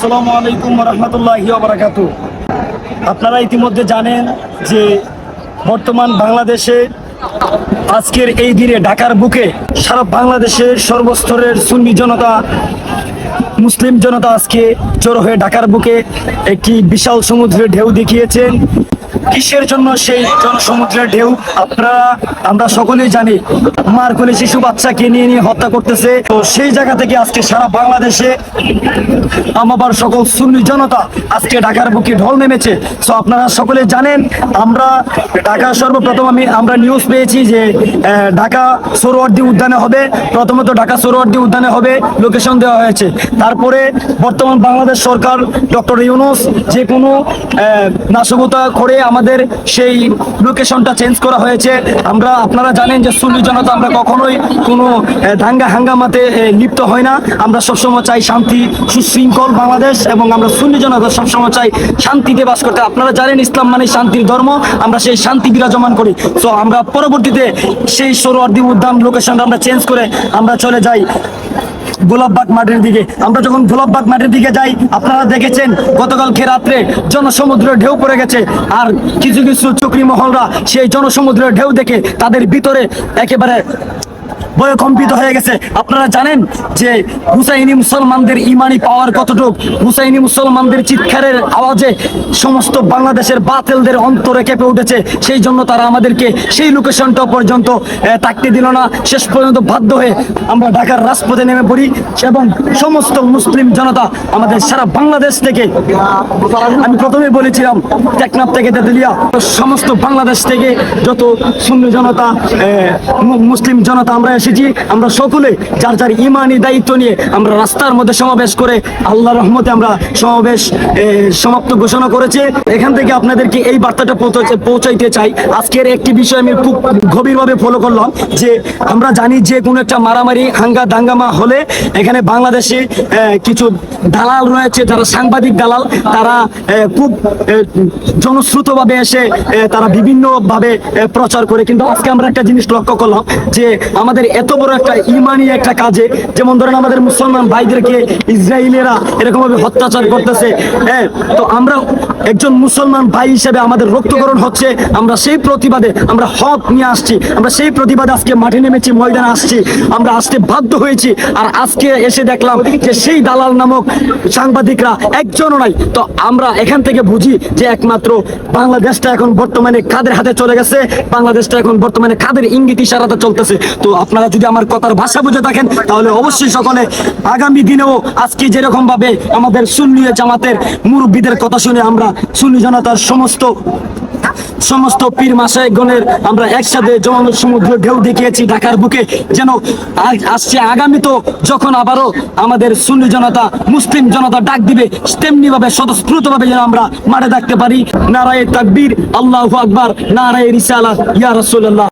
আসসালামু আলাইকুম রহমতুল্লাহি বারাকাত আপনারা ইতিমধ্যে জানেন যে বর্তমান বাংলাদেশে আজকের এই দিনে ঢাকার বুকে সারা বাংলাদেশের সর্বস্তরের সুন্নি জনতা, মুসলিম জনতা আজকে জড়ো হয়ে ঢাকার বুকে একটি বিশাল সমুদ্রের ঢেউ দেখিয়েছেন। কিসের জন্য সেই জনসমুদ্রের ঢেউ? আপনারা, আমরা সকলেই জানি, মার কোলে শিশু বাচ্চাকে নিয়ে নিয়ে হত্যা করতেছে। তো সেই জায়গা থেকে আজকে সারা বাংলাদেশে আমার সকল সুন্নি জনতা আজকে ঢাকার বুকে ঢল নেমেছে। তো আপনারা সকলে জানেন, আমরা ঢাকা সর্বপ্রথম আমি, আমরা নিউজ পেয়েছি যে ঢাকা সরোয়ার্দী উদ্যানে হবে। প্রথমত ঢাকা সরোয়ার্দী উদ্যানে হবে লোকেশন দেওয়া হয়েছে। তারপরে বর্তমান বাংলাদেশ সরকার ডক্টর ইউনুস যে কোনো নাশকতা করে আমাদের সেই লোকেশনটা চেঞ্জ করা হয়েছে। আমরা, আপনারা জানেন যে সুন্নি জনতা আমরা কখনোই কোনো দাঙ্গা হাঙ্গামাতে লিপ্ত হয় না। আমরা সবসময় চাই শান্তি, সুশৃঙ্খল বাংলাদেশ এবং আমরা সুন্নি জনতা সবসময় চাই শান্তিতে বাস করতে। আপনারা জানেন ইসলাম মানে শান্তির ধর্ম, আমরা সেই শান্তি বিরাজমান করি। তো আমরা পরবর্তীতে সেই সরোয়ার্দী উদ্যান লোকেশনটা আমরা চেঞ্জ করে আমরা চলে যাই। গোলাপবাগ মাঠের দিকে। আমরা যখন গোলাপবাগ মাঠের দিকে যাই, আপনারা দেখেছেন গতকালকে রাত্রে জনসমুদ্রের ঢেউ পড়ে গেছে আর কিছু কিছু চুকরি মহলরা সেই জনসমুদ্রের ঢেউ দেখে তাদের ভিতরে একেবারে ভয়কম্পিত হয়ে গেছে। আপনারা জানেন যে হুসাইনি মুসলমানদের ইমানি পাওয়ার কতটুক? হুসাইনি মুসলমানদের চিৎকারের আওয়াজে সমস্ত বাংলাদেশের বাতিলদের অন্তরে কেঁপে উঠেছে। সেই জন্য তারা আমাদেরকে সেই লোকেশনটা পর্যন্ত থাকতে দিল না। শেষ পর্যন্ত বাধ্য হয়ে আমরা ঢাকার রাজপথে নেমে পড়ি এবং সমস্ত মুসলিম জনতা আমাদের সারা বাংলাদেশ থেকে, আমি প্রথমে বলেছিলাম, টেকনাফ থেকে তেতুলিয়া, সমস্ত বাংলাদেশ থেকে যত সুন্নি জনতা মুসলিম জনতা আমরা এসেছি। আমরা সকলে যার যার ইমানি দায়িত্ব নিয়ে আমরা রাস্তার মধ্যে সমাবেশ করে আল্লাহ রহমতে আমরা সমাবেশ সমাপ্ত ঘোষণা করেছে। এখান থেকে আপনাদেরকে এই বার্তাটা পৌঁছাইতে চাই। আজকের একটি বিষয় আমি খুব গভীরভাবে ফলো করলাম যে আমরা জানি যে কোনো একটা মারামারি, হাঙ্গা দাঙ্গামা হলে এখানে বাংলাদেশে কিছু দালাল রয়েছে, যারা সাংবাদিক দালাল, তারা খুব জনশ্রুতভাবে এসে তারা বিভিন্নভাবে প্রচার করে। কিন্তু আজকে আমরা একটা জিনিস লক্ষ্য করলাম যে আমাদের এত বড় একটা ইমানি একটা কাজে, যেমন ধরেন আমাদের মুসলমান ভাইদেরকে ইসরায়েলেরা এরকমভাবে অত্যাচার করতেছে হ্যাঁ? তো আমরা একজন মুসলমান ভাই হিসেবে আমাদের রক্তকরণ হচ্ছে, আমরা সেই প্রতিবাদে আমরা হক নিয়ে আসছি, আমরা সেই প্রতিবাদে আজকে মাঠে নেমেছি, ময়দানে আসছি, আমরা আসতে বাধ্য হয়েছি, আর আজকে এসে দেখলাম যে সেই দালাল নামক সাংবাদিকরা একজনও নাই। তো আমরা এখান থেকে বুঝি যে একমাত্র বাংলাদেশটা এখন বর্তমানে কাদের হাতে চলে গেছে, বাংলাদেশটা এখন বর্তমানে কাদের ইঙ্গিত, ইশারাতে চলতেছে। তো আপনারা যদি আমার কথার ভাষা বুঝে থাকেন, তাহলে অবশ্যই সকলে আগামী দিনেও আজকে যেরকম ভাবে আমাদের সুন্নি জামাতের মুরব্বীদের কথা শুনে আমরা সুন্নি জনতার সমস্ত সমস্ত পীর মাসায়গণের আমরা একসাথে জমানো সমুদ্র ঢেউ দেখিয়েছি ঢাকার বুকে, যেন আসছে আগামী তো যখন আবারও আমাদের সুন্নি জনতা, মুসলিম জনতা ডাক দিবে তেমনি ভাবে স্বতঃস্ফূর্ত ভাবে যেন আমরা মাঠে থাকতে পারি। নারায় তাকবীর, আল্লাহ আকবার, নারায় রিসালা ইয়া রাসূলুল্লাহ।